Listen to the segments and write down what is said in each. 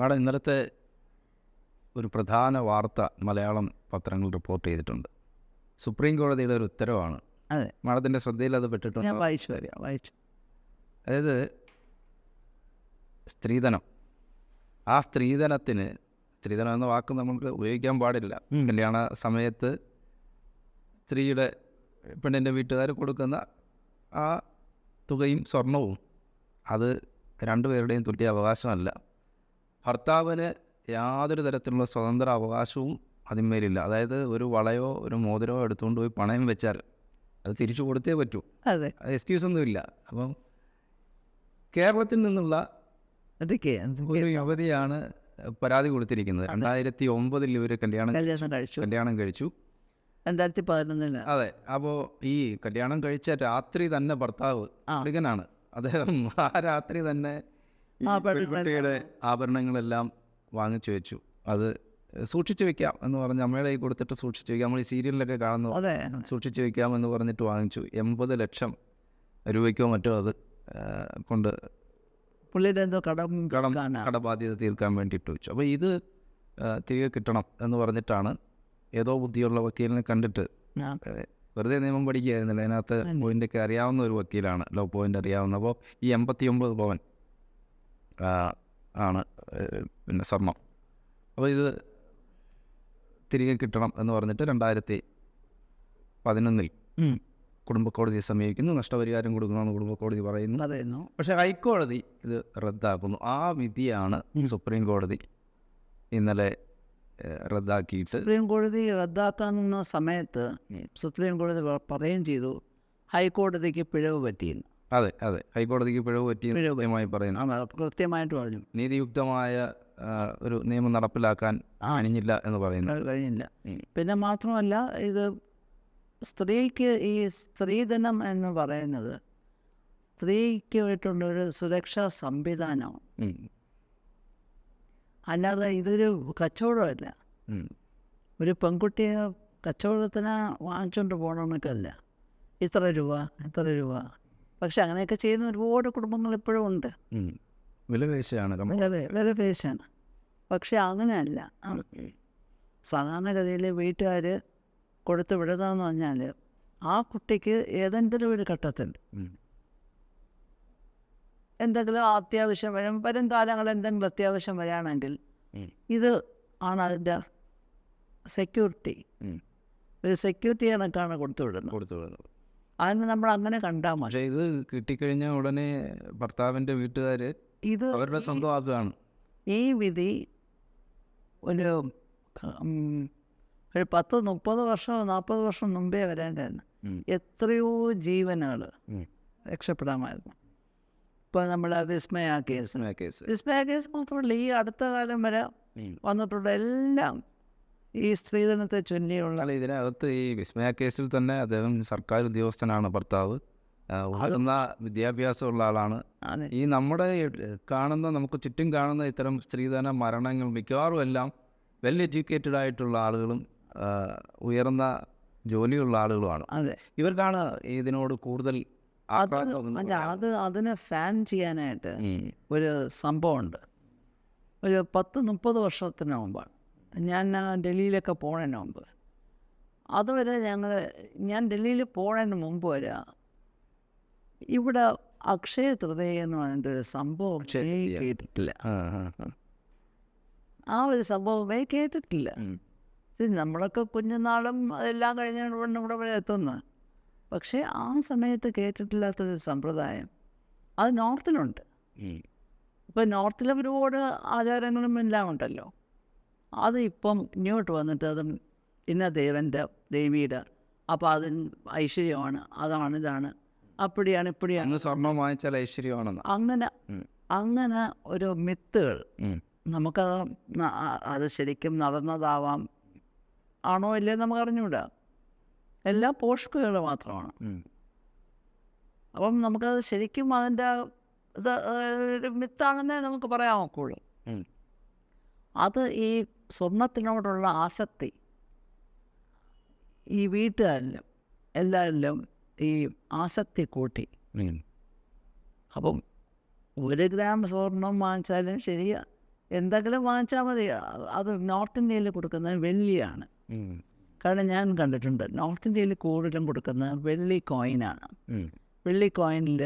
Madam ഇന്നലത്തെ ഒരു പ്രധാന വാർത്ത മലയാളം പത്രങ്ങൾ റിപ്പോർട്ട് ചെയ്തിട്ടുണ്ട്. സുപ്രീം കോടതിയുടെ ഒരു ഉത്തരവാണ്. അതെ. മാഡത്തിന്റെ ശ്രദ്ധയിൽ അത് ഞാൻ പെട്ടിട്ടുണ്ട് വായിച്ചു വരിക വായിച്ചു. അതായത് സ്ത്രീധനം. ആ സ്ത്രീധനത്തിന് സ്ത്രീധനം എന്ന വാക്ക് നമുക്ക് ഉപയോഗിക്കാൻ പാടില്ല. കല്യാണ സമയത്ത് സ്ത്രീയുടെ പെണ്ണിന്റെ വീട്ടുകാർ കൊടുക്കുന്ന ആ തുകയും സ്വർണവും അത് രണ്ടുപേരുടെയും തുല്യ അവകാശമല്ല ഭർത്താവിന് യാതൊരു തരത്തിലുള്ള സ്വതന്ത്ര അവകാശവും അതിന്മേലില്ല. അതായത് ഒരു വളയോ ഒരു മോതിരമോ എടുത്തുകൊണ്ട് പോയി പണയം വെച്ചാൽ അത് തിരിച്ചു കൊടുത്തേ പറ്റൂ. അതെ. എക്സ്ക്യൂസ് ഒന്നുമില്ല അപ്പം കേരളത്തിൽ നിന്നുള്ള ഒരു യുവതിയാണ് പരാതി കൊടുത്തിരിക്കുന്നത്. രണ്ടായിരത്തി ഒമ്പതിൽ ഇവർ കല്യാണം കഴിച്ചു. കല്യാണം കഴിച്ചു. രണ്ടായിരത്തി പതിനൊന്നിൽ അതെ. അപ്പോൾ ഈ കല്യാണം കഴിച്ച രാത്രി തന്നെ ഭർത്താവ് മൃഗനാണ്. അദ്ദേഹം ആ രാത്രി തന്നെ പെൺകുട്ടിയുടെ ആഭരണങ്ങളെല്ലാം വാങ്ങിച്ചു വെച്ചു. അത് സൂക്ഷിച്ചു വെക്കാം എന്ന് പറഞ്ഞ് അമ്മയുടെ കൈ കൊടുത്തിട്ട് സൂക്ഷിച്ചു വെക്കാം. നമ്മൾ ഈ സീരിയലിലൊക്കെ കാണുന്നു. അതെ. സൂക്ഷിച്ചു വെക്കാം എന്ന് പറഞ്ഞിട്ട് വാങ്ങിച്ചു. എൺപത് ലക്ഷം രൂപയ്ക്കോ മറ്റോ അത് കൊണ്ട് പുള്ളിയുടെ എന്തോ കടം കടം കടബാധ്യത തീർക്കാൻ വേണ്ടിയിട്ട് വെച്ചു. അപ്പോൾ ഇത് തിരികെ കിട്ടണം എന്ന് പറഞ്ഞിട്ടാണ് ഏതോ ബുദ്ധിയുള്ള വക്കീലിനെ കണ്ടിട്ട്. വെറുതെ നിയമം പഠിക്കുകയായിരുന്നില്ല. അതിനകത്ത് പോയിന്റൊക്കെ അറിയാവുന്ന ഒരു വക്കീലാണ്. ലോ പോയിന്റ് അറിയാവുന്ന. അപ്പോൾ ഈ എൺപത്തി ഒമ്പത് പവൻ ആണ് പിന്നെ സ്വർണം അപ്പോൾ ഇത് തിരികെ കിട്ടണം എന്ന് പറഞ്ഞിട്ട് രണ്ടായിരത്തി പതിനൊന്നിൽ. കുടുംബക്കോടതിയെ സമീപിക്കുന്നു. നഷ്ടപരിഹാരം കൊടുക്കണമെന്ന് കുടുംബക്കോടതി പറയുന്നു അതായിരുന്നു. പക്ഷേ ഹൈക്കോടതി ഇത് റദ്ദാക്കുന്നു. ആ വിധിയാണ് സുപ്രീം കോടതി ഇന്നലെ റദ്ദാക്കിയിട്ട് സുപ്രീം കോടതി റദ്ദാക്കാൻ സമയത്ത് സുപ്രീം കോടതി പറയുകയും ചെയ്തു. ഹൈക്കോടതിക്ക് പിഴവ് പറ്റിയെന്ന്. അതെ അതെ. ഹൈക്കോടതിക്ക് പിഴവ് പറ്റി. കൃത്യമായി പറയുന്നു. കൃത്യമായിട്ട് പറഞ്ഞു. നീതിയുക്തമായ ഒരു നിയമം നടപ്പിലാക്കാൻ അണിഞ്ഞില്ല എന്ന് പറയുന്നു. കഴിഞ്ഞില്ല. പിന്നെ മാത്രമല്ല ഇത് സ്ത്രീക്ക് ഈ സ്ത്രീധനം എന്ന് പറയുന്നത് സ്ത്രീക്ക് വേണ്ടിയിട്ടുള്ള ഒരു സുരക്ഷാ സംവിധാനമാണ്. അല്ലാതെ ഇതൊരു കച്ചവടമല്ല. ഒരു പെൺകുട്ടിയെ കച്ചവടത്തിന് വാങ്ങിച്ചുകൊണ്ട് പോകണമെന്നൊക്കെയല്ല ഇത്ര രൂപ ഇത്ര രൂപ. പക്ഷെ അങ്ങനെയൊക്കെ ചെയ്യുന്ന ഒരുപാട് കുടുംബങ്ങൾ ഇപ്പോഴും ഉണ്ട്. വിലപേശാണ് പക്ഷെ അങ്ങനെയല്ല. സാധാരണഗതിയിൽ വീട്ടുകാർ കൊടുത്ത് വിടുന്നതെന്ന് പറഞ്ഞാൽ ആ കുട്ടിക്ക് ഏതെങ്കിലും ഒരു ഘട്ടത്തിൽ എന്തെങ്കിലും അത്യാവശ്യം വരും. വരും കാലങ്ങൾ എന്തെങ്കിലും അത്യാവശ്യം വരികയാണെങ്കിൽ ഇത് ആണ് അതിന്റെ സെക്യൂരിറ്റി. ഒരു സെക്യൂരിറ്റി കണക്കാണ് കൊടുത്തു വിടുന്നത്. കൊടുത്തു വിടുന്നു. അതിന് നമ്മൾ അങ്ങനെ കണ്ടാൽ മതി. പക്ഷേ ഇത് കിട്ടിക്കഴിഞ്ഞ ഉടനെ ഭർത്താവിന്റെ വീട്ടുകാർ ഇത് അവരുടെ സ്വന്തം ആക്കുകയാണ്. ഈ വിധി ഒരു ഒരു പത്ത് മുപ്പത് വർഷം നാൽപ്പത് വർഷം മുമ്പേ വരേണ്ടതാണ്. എത്രയോ ജീവനുകൾ. രക്ഷപ്പെടാമായിരുന്നു. ഇപ്പോൾ നമ്മുടെ വിസ്മയ കേസ്. വിസ്മയ കേസ്. മാത്രമല്ല ഈ അടുത്ത കാലം വരെ വന്നിട്ടുള്ള എല്ലാം ഈ സ്ത്രീധനത്തെ ചൊല്ലിയുള്ള അല്ല ഇതിനകത്ത് ഈ വിസ്മയ കേസിൽ തന്നെ അദ്ദേഹം സർക്കാർ ഉദ്യോഗസ്ഥനാണ് ഭർത്താവ്. ഉയർന്ന വിദ്യാഭ്യാസമുള്ള ആളാണ്. ഈ നമ്മുടെ കാണുന്ന നമുക്ക് ചുറ്റും കാണുന്ന ഇത്തരം സ്ത്രീധന മരണങ്ങൾ മിക്കവാറും എല്ലാം വെൽ എഡ്യൂക്കേറ്റഡ് ആയിട്ടുള്ള ആളുകളും ഉയർന്ന ജോലിയുള്ള ആളുകളുമാണ്. അതെ. ഇവർക്കാണ് ഇതിനോട് കൂടുതൽ അല്ല അത് അതിനെ ഫാൻ ചെയ്യാനായിട്ട് ഒരു സംഭവമുണ്ട്. ഒരു പത്ത് മുപ്പത് വർഷത്തിന് മുമ്പാണ്. ഞാൻ ഡൽഹിയിലൊക്കെ പോണതിന് മുമ്പ്. അതുവരെ ഞങ്ങൾ ഞാൻ ഡൽഹിയിൽ പോണതിന് മുമ്പ് വരെ ഇവിടെ അക്ഷയ തൃതീയ എന്ന് പറഞ്ഞിട്ടൊരു സംഭവം കേട്ടിട്ടില്ല. ആ, ഒരു സംഭവമേ കേട്ടിട്ടില്ല. നമ്മളൊക്കെ കുഞ്ഞുനാളും അതെല്ലാം കഴിഞ്ഞാണ് ഇവിടെ ഇവിടെ വരെ എത്തുന്നത് പക്ഷേ ആ സമയത്ത് കേട്ടിട്ടില്ലാത്തൊരു സമ്പ്രദായം. അത് നോർത്തിലുണ്ട്. ഇപ്പം ഇപ്പോൾ നോർത്തിലെ ഒരുപാട് ആചാരങ്ങളും എല്ലാം ഉണ്ടല്ലോ. അത് ഇപ്പം ഇങ്ങോട്ട് വന്നിട്ട് അത് ഇന്ന ദേവന്റെ ദേവിയുടെ അപ്പോൾ അത് ഐശ്വര്യമാണ്. അതാണ് ഇതാണ്. അപ്പടിയാണ് ഇപ്പടിയാണ്. സ്വർണം വാങ്ങിച്ചാൽ ഐശ്വര്യമാണെന്ന്. അങ്ങനെ അങ്ങനെ ഒരു മിത്തുകൾ. നമുക്കത് അത് ശരിക്കും നടന്നതാവാം. ആണോ ഇല്ലേ നമുക്ക് അറിഞ്ഞൂടാ എല്ലാ പോഷക്കുകൾ മാത്രമാണ്. അപ്പം നമുക്കത് ശരിക്കും അതിന്റെ ഇത് ഒരു മിത്താണെന്നേ നമുക്ക് പറയാൻ നോക്കുള്ളൂ അത് ഈ സ്വർണത്തിനോടുള്ള ആസക്തി ഈ വീട്ടുകാരിലും എല്ലാവരിലും ഈ ആസക്തി കൂട്ടി. അപ്പം ഒരു ഗ്രാം സ്വർണം വാങ്ങിച്ചാലും ശരിയാ എന്തെങ്കിലും വാങ്ങിച്ചാൽ മതി അത് നോർത്ത് ഇന്ത്യയിൽ കൊടുക്കുന്നത് വെള്ളിയാണ് കാരണം ഞാൻ കണ്ടിട്ടുണ്ട് നോർത്ത് ഇന്ത്യയിൽ കൂടുതലും കൊടുക്കുന്ന വെള്ളി കോയിനാണ്. വെള്ളി കോയിനിൽ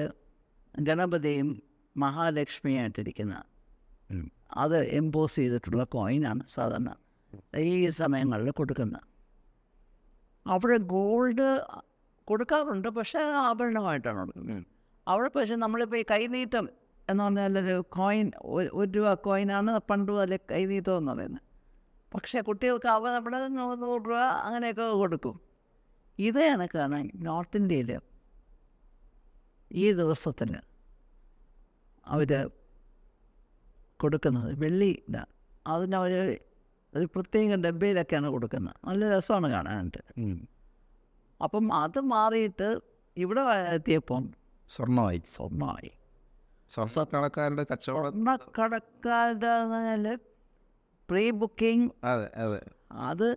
ഗണപതിയും മഹാലക്ഷ്മിയായിട്ടിരിക്കുന്ന ഉം. അത് എംപോസ് ചെയ്തിട്ടുള്ള കോയിനാണ് സാധാരണ ഈ സമയങ്ങളിൽ കൊടുക്കുന്നത്. അവിടെ ഗോൾഡ് കൊടുക്കാറുണ്ട് പക്ഷേ ആഭരണമായിട്ടാണ് കൊടുക്കുന്നത്. അവിടെ പക്ഷേ നമ്മളിപ്പോൾ ഈ കൈനീട്ടം എന്ന് പറഞ്ഞാൽ ഒരു കോയിൻ ഒരു രൂപ കോയിനാണ് പണ്ട് മുതലേ കൈനീട്ടം എന്ന് പറയുന്നത്. പക്ഷേ കുട്ടികൾക്ക് അവ നമ്മുടെ നൂറ് രൂപ അങ്ങനെയൊക്കെ കൊടുക്കും. ഇത് കണക്കാണ് നോർത്ത് ഇന്ത്യയിൽ ഈ ദിവസത്തിന് അവർ കൊടുക്കുന്നത് വെള്ളി അതിന് അവർ ഒരു പ്രത്യേക ഡബ്ബയിലൊക്കെയാണ് കൊടുക്കുന്നത്. നല്ല രസമാണ് കാണാനായിട്ട്. അപ്പം അത് മാറിയിട്ട് ഇവിടെ എത്തിയപ്പം സ്വർണമായി. സ്വർണമായി. സ്വർണക്കടക്കാരുടെ കച്ചവടം. സ്വർണക്കടക്കാരുടെ പറഞ്ഞാൽ പ്രീ ബുക്കിംഗ്. അതെ അതെ. അത്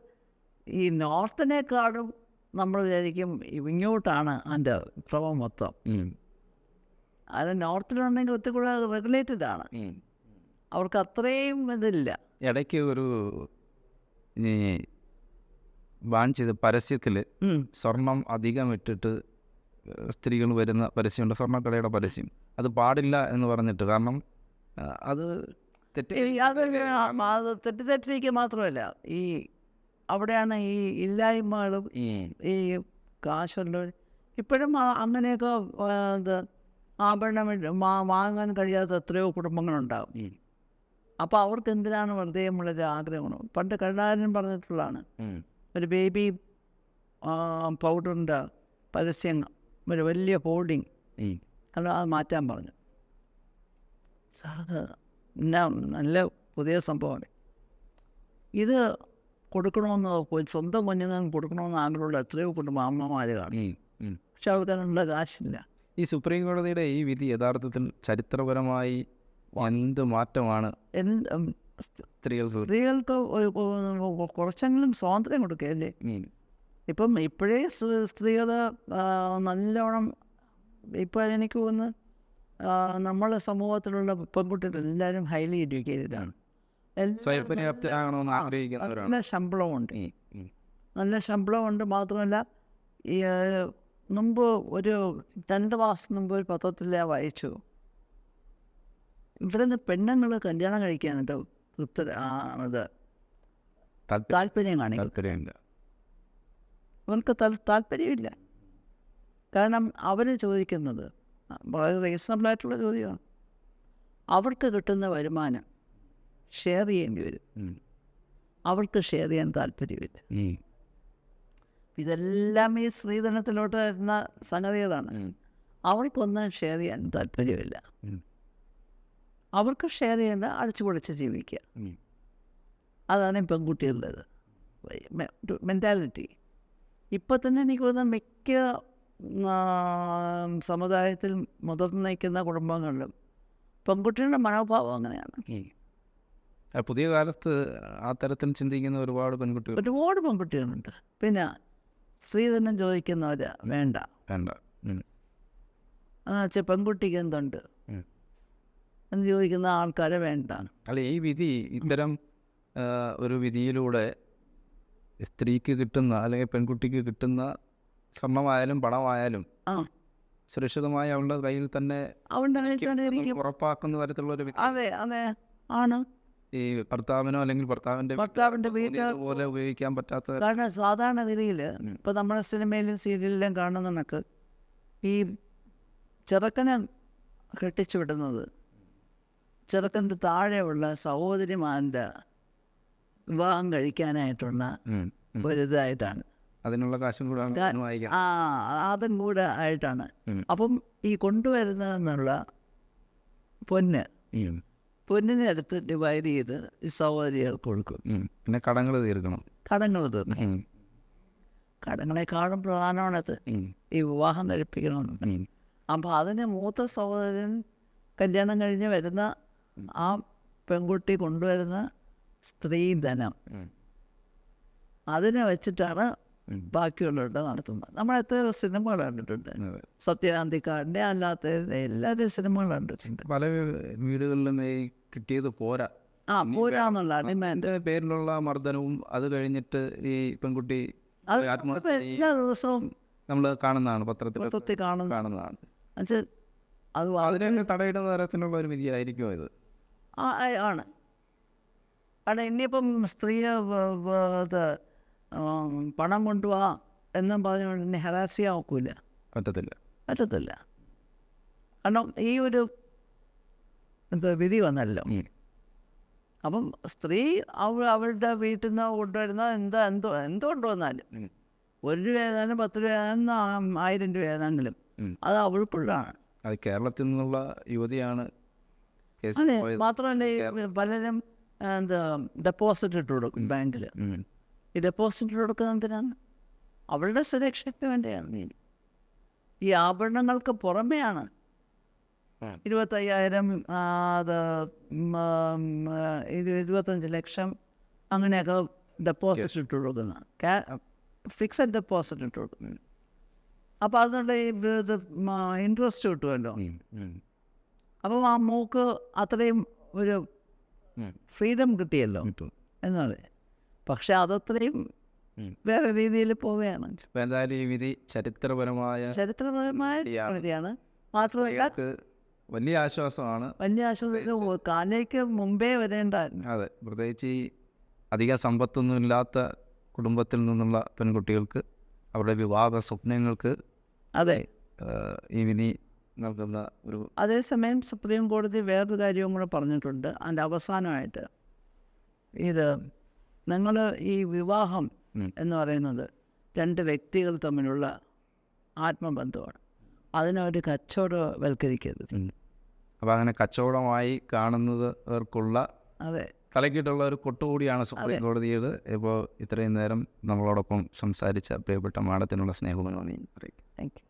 ഈ നോർത്തിനേക്കാളും നമ്മൾ വിചാരിക്കും ഇങ്ങോട്ടാണ് അതിന്റെ ക്രമം മൊത്തം. അത് നോർത്തിലുണ്ടെങ്കിൽ ഒത്തിരി കൂടെ റെഗുലേറ്റഡ് ആണ്. അവർക്ക് അത്രയും ഇതില്ല. ഇടയ്ക്ക് ഒരു ഈ ബാൻ ചെയ്ത പരസ്യത്തിൽ സ്വർണം അധികം ഇട്ടിട്ട് സ്ത്രീകൾ വരുന്ന പരസ്യമുണ്ട്. സ്വർണക്കടയുടെ പരസ്യം. അത് പാടില്ല എന്ന് പറഞ്ഞിട്ട് കാരണം അത് തെറ്റ് അത് തെറ്റിദ്ധരിക്കുക മാത്രമല്ല. ഈ അവിടെയാണ് ഈ ഇല്ലായ്മകളും. ഈ കാശുള്ള ഇപ്പോഴും അങ്ങനെയൊക്കെ ഇത് ആഭരണം വാങ്ങാൻ കഴിയാത്ത എത്രയോ കുടുംബങ്ങളുണ്ടാകും. അപ്പോൾ അവർക്ക് എന്തിനാണ് വെറുതെ നമ്മളൊരു ആഗ്രഹമാണ് പണ്ട് കരുണാകരൻ പറഞ്ഞിട്ടുള്ളതാണ്. ഒരു ബേബി പൗഡറിന്റെ പരസ്യങ്ങൾ ഒരു വലിയ ഹോർഡിങ് ഉം. അത് മാറ്റാൻ പറഞ്ഞു. സാർ അത് എന്നാ നല്ല പുതിയ സംഭവമാണ്. ഇത് കൊടുക്കണമെന്ന് സ്വന്തം കുഞ്ഞുങ്ങൾക്ക് കൊടുക്കണമെന്ന് ആഗ്രഹമുള്ള എത്രയോ കുടുംബ അമ്മമാർ കാണും. പക്ഷെ അവർക്ക് അവർക്കതിനുള്ള കാശില്ല. ഈ സുപ്രീം കോടതിയുടെ ഈ വിധി യഥാർത്ഥത്തിൽ ചരിത്രപരമായി എന്ത് മാറ്റമാണ്? സ്ത്രീകൾക്ക് കുറച്ചെങ്കിലും സ്വാതന്ത്ര്യം കൊടുക്കുകയല്ലേ. ഇപ്പം ഇപ്പോഴേ സ്ത്രീകൾ നല്ലോണം ഇപ്പം എനിക്ക് തോന്നുന്നു നമ്മളെ സമൂഹത്തിലുള്ള പെൺകുട്ടികൾ എല്ലാവരും ഹൈലി എഡ്യൂക്കേറ്റഡ് ആണ്. നല്ല ശമ്പളമുണ്ട്. നല്ല ശമ്പളമുണ്ട് മാത്രമല്ല ഈ മുമ്പ് ഒരു രണ്ട് മാസം മുമ്പ് ഒരു പത്രത്തിൽ വായിച്ചു. ഇവിടെ നിന്ന് പെണ്ണുങ്ങൾ കല്യാണം കഴിക്കാനായിട്ട് തൃപ്ത ആ, ഇത് താല്പര്യം കാണിക്കും. താല്പര്യമില്ല. അവർക്ക് താല്പര്യമില്ല. കാരണം അവർ ചോദിക്കുന്നത് വളരെ റീസണബിൾ ആയിട്ടുള്ള ചോദ്യമാണ്. അവർക്ക് കിട്ടുന്ന വരുമാനം ഷെയർ ചെയ്യേണ്ടി വരും. അവർക്ക് ഷെയർ ചെയ്യാൻ താല്പര്യമില്ല. ഇതെല്ലാം ഈ സ്ത്രീധനത്തിലോട്ട് വരുന്ന സംഗതികളാണ്. അവർക്കൊന്നും ഷെയർ ചെയ്യാൻ താല്പര്യമില്ല. അവർക്ക് ഷെയർ ചെയ്യേണ്ട അടിച്ചു പൊളിച്ച് ജീവിക്കുക. അതാണ് പെൺകുട്ടികളുടേത്. മെന്റാലിറ്റി ഇപ്പം തന്നെ എനിക്ക് തോന്നുന്ന മിക്ക സമുദായത്തിൽ മുതിർന്ന് നയിക്കുന്ന കുടുംബങ്ങളിലും പെൺകുട്ടികളുടെ മനോഭാവം അങ്ങനെയാണ്. പുതിയ കാലത്ത് ആ തരത്തിൽ ചിന്തിക്കുന്ന ഒരുപാട് പെൺകുട്ടികൾ. ഒരുപാട് പെൺകുട്ടികളുണ്ട്. പിന്നെ സ്ത്രീധനം ചോദിക്കുന്നവർ വേണ്ട. വേണ്ട. എന്നുവെച്ചാൽ എന്ന് വെച്ചാൽ പെൺകുട്ടിക്ക് എന്തുണ്ട്. എന്ന് ചോദിക്കുന്ന ആൾക്കാരെ വേണ്ട അല്ല ഈ വിധി ഇത്തരം ഒരു വിധിയിലൂടെ സ്ത്രീക്ക് കിട്ടുന്ന അല്ലെങ്കിൽ പെൺകുട്ടിക്ക് കിട്ടുന്ന സ്വർണമായാലും പണമായാലും സുരക്ഷിതമായി അവളുടെ കയ്യിൽ തന്നെ ഉറപ്പാക്കുന്ന തരത്തിലുള്ള ഒരു അതെ അതെ. ആണ്. ഈ ഭർത്താവിനോ അല്ലെങ്കിൽ ഭർത്താവിന്റെ ഭർത്താവിന്റെ പോലെ ഉപയോഗിക്കാൻ പറ്റാത്ത കാരണം സാധാരണ ഗതിയിൽ ഇപ്പം നമ്മുടെ സിനിമയിലും സീരിയലിലും കാണുന്ന കണക്ക് ഈ ചെറുക്കനെ കെട്ടിച്ചു വിടുന്നത് ചെറുക്കന്റെ താഴെയുള്ള സഹോദരിമാരുടെ വിവാഹം കഴിക്കാനായിട്ടുള്ള ഒരു ഇതായിട്ടാണ് അതിനുള്ള കാശും കൂടെ ആ അതും കൂടെ ആയിട്ടാണ്. അപ്പം ഈ കൊണ്ടുവരുന്നതെന്നുള്ള പൊന്ന്. പൊന്നിനെ എടുത്ത് ഡിവൈഡ് ചെയ്ത് ഈ സഹോദരികൾക്ക് കൊടുക്കും. പിന്നെ കടങ്ങൾ തീർക്കണം. കടങ്ങൾ തീർക്കണം. കടങ്ങളെക്കാളും പ്രധാനമാണത്. ഈ വിവാഹം കഴിപ്പിക്കണമെന്ന് അപ്പം അതിന് മൂത്ത സഹോദരൻ കല്യാണം കഴിഞ്ഞ് വരുന്ന ആ പെൺകുട്ടി കൊണ്ടുവരുന്ന സ്ത്രീധനം അതിനെ വെച്ചിട്ടാണ്. ബാക്കിയുള്ളവരുടെ നടത്തുന്നത്. നമ്മൾ എത്ര സിനിമകൾ കണ്ടിട്ടുണ്ട്? അതെ. സത്യകാന്തിക്കാരന്റെ അല്ലാത്ത എല്ലാവരുടെയും സിനിമകൾ കണ്ടിട്ടുണ്ട്. പല വീടുകളിലും കിട്ടിയത് പോരാ. ആ ഡിമാൻഡ്. എന്റെ പേരിലുള്ള മർദ്ദനവും അത് കഴിഞ്ഞിട്ട് ഈ പെൺകുട്ടി എല്ലാ ദിവസവും നമ്മൾ കാണുന്നതാണ് പത്രത്തിൽ കാണുന്ന കാണുന്നതാണ്. അത് അതിനെ തടയിടുന്ന തരത്തിലുള്ള ഒരു വിധിയായിരിക്കും ഇത്? ആണ്. കാരണം ഇനിയിപ്പം സ്ത്രീയെ അത് ഇത് പണം കൊണ്ടുപോവാ എന്നും പറഞ്ഞുകൊണ്ട് എന്നെ ഹരാസ് ചെയ്യാൻ ഒക്കില്ല പറ്റത്തില്ല. പറ്റത്തില്ല. കാരണം ഈ ഒരു എന്താ വിധി വന്നല്ലോ. അപ്പം സ്ത്രീ അവ അവളുടെ വീട്ടിൽ നിന്ന് കൊണ്ടുവരുന്ന എന്താ എന്തോ എന്തോ കൊണ്ടുവന്നാലും ഒരു രൂപ ഏതാനും പത്ത് രൂപ ഏതാനും ആയിരം രൂപ ഏതാണെങ്കിലും അത് അവൾക്കുള്ളതാണ്. അത് കേരളത്തിൽ നിന്നുള്ള യുവതിയാണ് അതെ. മാത്രമല്ല ഈ പലരും എന്താ ഡെപ്പോസിറ്റ് ഇട്ട് കൊടുക്കും ബാങ്കിൽ. ഈ ഡെപ്പോസിറ്റ് ഇട്ട് കൊടുക്കുന്നത് എന്തിനാണ് അവളുടെ സുരക്ഷയ്ക്ക് വേണ്ടിയാണ് ഈ ആഭരണങ്ങൾക്ക് പുറമെയാണ്. ഇരുപത്തയ്യായിരം അത് ഇരുപത്തഞ്ച് ലക്ഷം അങ്ങനെയൊക്കെ ഡെപ്പോസിറ്റ് ഇട്ട് കൊടുക്കുന്ന ഫിക്സഡ് ഡെപ്പോസിറ്റ് ഇട്ട് കൊടുക്കുന്നു അപ്പോൾ അതിനുള്ള ഇത് ഇൻട്രസ്റ്റ് കിട്ടുമല്ലോ. അപ്പം ആ മൂക്ക് അത്രയും ഒരു ഫ്രീഡം കിട്ടിയല്ലോ കിട്ടും. എന്നാണ് പക്ഷെ അതത്രയും. വേറെ രീതിയിൽ പോവുകയാണ്. എന്തായാലും ഈ വിധി ചരിത്രപരമായ ചരിത്രപരമായ. രീതിയാണ് മാത്രമല്ല വലിയ ആശ്വാസമാണ്. വലിയ ആശ്വാസം കാനയ്ക്ക് മുമ്പേ വരേണ്ടായിരുന്നു. അതെ. പ്രത്യേകിച്ച് ഈ അധിക സമ്പത്തൊന്നും ഇല്ലാത്ത കുടുംബത്തിൽ നിന്നുള്ള പെൺകുട്ടികൾക്ക് അവരുടെ വിവാഹ സ്വപ്നങ്ങൾക്ക് അതെ. ഈ വിധി നൽകുന്ന ഒരു അതേസമയം സുപ്രീം കോടതി വേറൊരു കാര്യവും കൂടെ പറഞ്ഞിട്ടുണ്ട്. അതിന്റെ അവസാനമായിട്ട് ഇത് നിങ്ങൾ ഈ വിവാഹം എന്ന് പറയുന്നത് രണ്ട് വ്യക്തികൾ തമ്മിലുള്ള ആത്മബന്ധമാണ്. അതിനവർ കച്ചവടവൽക്കരിക്കരുത്. അപ്പോൾ അങ്ങനെ കച്ചവടമായി കാണുന്നവർക്കുള്ള അതെ. തലക്കിട്ടുള്ള ഒരു കൊട്ടുകൂടിയാണ് സുപ്രീം കോടതിയിൽ ഇപ്പോൾ ഇത്രയും നേരം നമ്മളോടൊപ്പം സംസാരിച്ച പ്രിയപ്പെട്ട മാഡത്തിനുള്ള സ്നേഹമെന്ന് പറയും താങ്ക് യു.